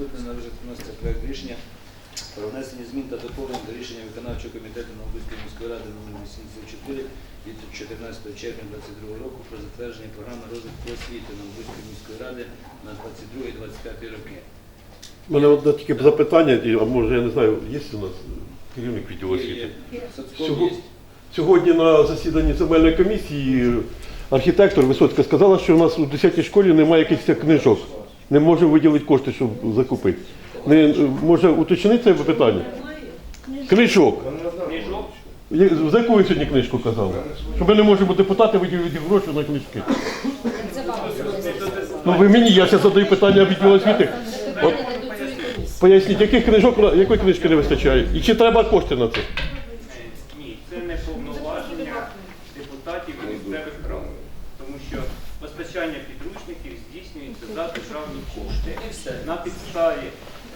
Наступне на розгляд вноситься проект рішення про внесення змін та доповнень до рішення виконавчого комітету Новобузької міської ради номер 84 від 14 червня 2022 року про затвердження програми розвитку освіти Новобузької міської ради на 22-25 роки. У мене одне тільки запитання, а може я не знаю, є у нас керівник відділу освіти? є. Соцком Сього- є. Сьогодні на засіданні земельної комісії архітектор Висоцька сказала, що у нас у 10-й школі немає якихось книжок. Не можемо виділити кошти, щоб закупити. Не, може уточнити це питання? Книжок. За яку ви сьогодні книжку казали? Що ми не можемо депутати виділити гроші на книжки. Ну ви мені, я зараз задаю питання відділу освіти. От, поясніть, яких книжок, якої книжки не вистачає? І чи треба кошти на це? Ні, це не повноваження депутатів місцевих рад, тому що постачання підручників здійснюється за державні кошти на підставі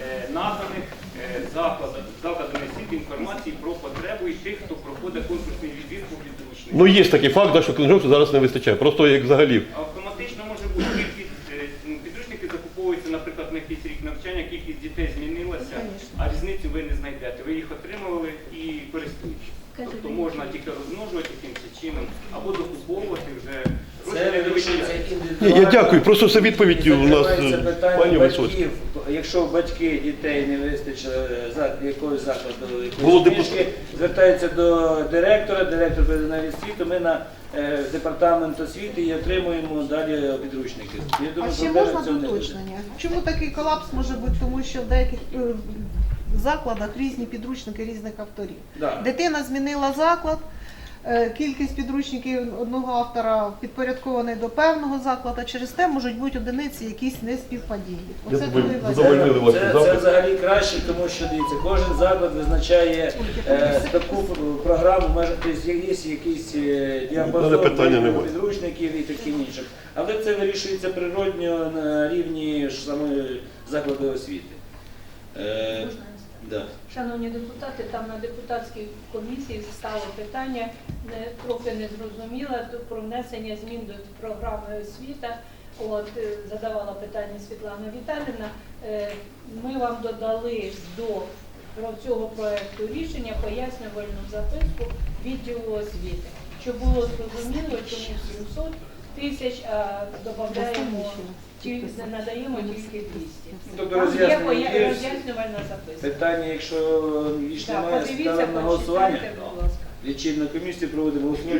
е, наданих е, закладами закладами освіти інформації про потребу і тих, хто проходить конкурсний відбір по підручникам. Ну є такий факт, да, що книжок зараз не вистачає. Просто як взагалі. Автоматично може бути кількість е, ну, підручники закуповуються, наприклад, на якийсь рік навчання, кількість дітей змінилася, а різницю ви не знайдете. Ви їх отримували і користуєтесь. Тобто можна тільки розмножувати якимось чином або докуповувати вже Це вирішується. Ні, індивідуально. я дякую, просто це відповідь у нас Закривається е, питання пані Висоцька. батьків. Якщо батьки дітей не вистачило е, за якогось закладу Було якоїсь книжки, звертаються до директора, директор передає освіту, ми на е, департамент освіти і отримуємо далі підручники. Я А думаю, ще проблеми можна в цьому не буде. доточнення? Чому такий колапс може бути? Тому що в деяких е, закладах різні підручники різних авторів. Да. Дитина змінила заклад, е, кількість підручників одного автора підпорядкований до певного закладу, через те можуть бути одиниці якісь неспівпадіння. Оце думаю, коли ваші Це, це взагалі краще, тому що дивіться, кожен заклад визначає е, таку програму, може, тобто є якісь е, діапазон питання немає. підручників і таким іншим. Але це вирішується природньо на рівні ж самої закладу освіти. Е, да. Шановні депутати, там на депутатській комісії стало питання, не, трохи не зрозуміло, про внесення змін до програми освіта. От е, задавала питання Світлана Віталіна. Е, Ми вам додали до цього проекту рішення пояснювальну записку відділу освіти. Щоб було зрозуміло, чому 700 тисяч, а додаємо тільки надаємо тільки 200. Тобто є роз'яснення поя- є. роз'яснювальна записка. Питання, якщо більш Так, немає, подивіться, ставимо на голосування. почитайте, будь ласка. Лічильну комісію проводимо голосування.